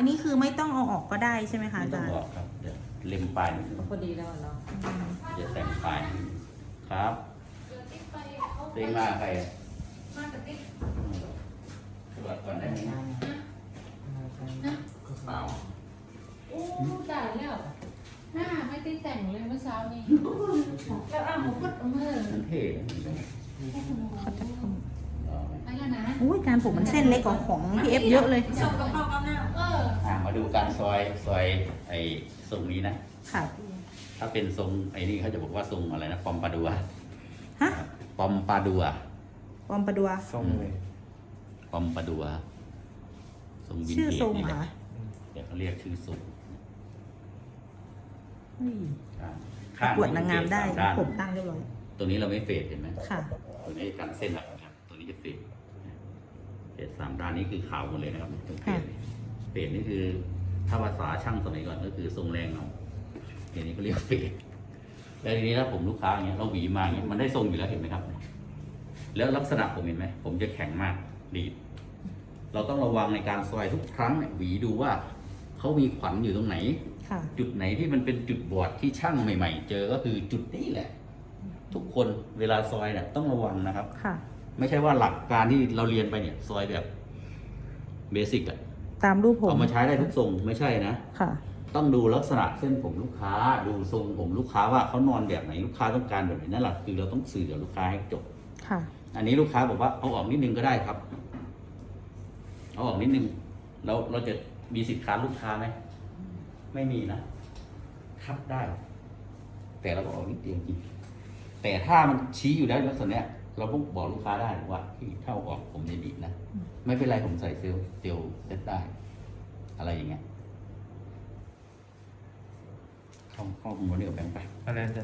อันนี้คือไม่ต้องเอาออกก็ได้ใช่ไหมคะไม่อาต้องจารย์บอกครับ เดี๋ยวเล็มปลายนิดนึงพอดีแล้วอะเนาะจะแต่งปลายครับเต็งมาใครอะมากับติ๊กตรวจก่อนได้ไหมเปล่าโอ้ตายแล้ว หน้าไม่ได้แต่งเลยเมื่อเช้านี้ แล้วอ้าวหมูกดเออมันเท่นะเขาจะทเอาไหมไปแล้วนะำอุ้ยการผมมันเส้นเล็กกว่าของพี่เอฟเยอะเลยชอบกับข้าวกับน้ำเอออะมาดู การซอยซอยไอ้ทรงนี้นะ ค่ะ ถ้าเป็นทรงไอ้นี่เขาจะบอกว่าทรงอะไรนะปอมปาดัวฮะ ปอมปาดัวปอมปะดัวส้มเลยปอมปาดัวทรงวินชื่อเทจทรงนี่เหแหรละอเดี๋ยวเขาเรียกชื่อทรงเฮ้ยอ่าประกวดนางงามได้ข้างผมตั้งเรียบร้อย ตัวนี้เราไม่เฟดเห็นไหม ค่ะ ตัวนี้กันเส้นหลักนะครับ ตัวนี้จะเฟดเฟดสามด้านนี้คือขาวหมดเลยนะครับตรงเฟดเฟดนี่คือ ถ้าภาษาช่างสมัยก่อนก็คือทรงแรงเนาะเดี๋ยวนี้ก็เรียกเฟดแล้วทีนี้ถ้าผมลูกค้าอย่างเงี้ยเราหวีมาอย่างเงี้ยมันได้ทรงอยู่แล้วเห็นไหมครับ แล้วลักษณะผมเห็นไหมผมจะแข็งมากดีดเราต้องระวังในการซอยทุกครั้งเนี่ยหวีดูว่าเขามีขวัญอยู่ตรงไหนค่ะจุดไหนที่มันเป็นจุดบอดที่ช่างใหม่ ๆ เจอก็คือจุดนี้แหละ ทุกคนเวลาซอยเนี่ยต้องระวังนะครับค่ะไม่ใช่ว่าหลักการที่เราเรียนไปเนี่ย ซอยแบบเบสิกอะ ตามรูปผม เอามาใช้ได้ทุกทรงไม่ใช่นะ ค่ะ ต้องดูลักษณะเส้นผมลูกค้า ดูทรงผมลูกค้าว่าเขานอนแบบไหนลูกค้าต้องการแบบไหนนั่นแหละคือเราต้องสื่อกับลูกค้าให้จบ ค่ะ อันนี้ลูกค้าบอกว่าเอาออกนิดนึงก็ได้ครับ เอาออกนิดนึงเราเราจะมีสิทธิ์ค้านลูกค้าไหมไม่มีนะคัดได้ แต่เราก็ออกนิดเดียวจริงแต่ถ้ามันชี้อยู่ได้ลักษณะเนี้ย เราต้องบอกลูกค้าได้ว่าที่ถ้าเอาออกผมจะดีดนะ ไม่เป็นไรผมใส่เซลล์เซลล์เซตได้ อะไรอย่างเงี้ยเข้าเข้าโมเดลแบงค์ไปอะไรจะ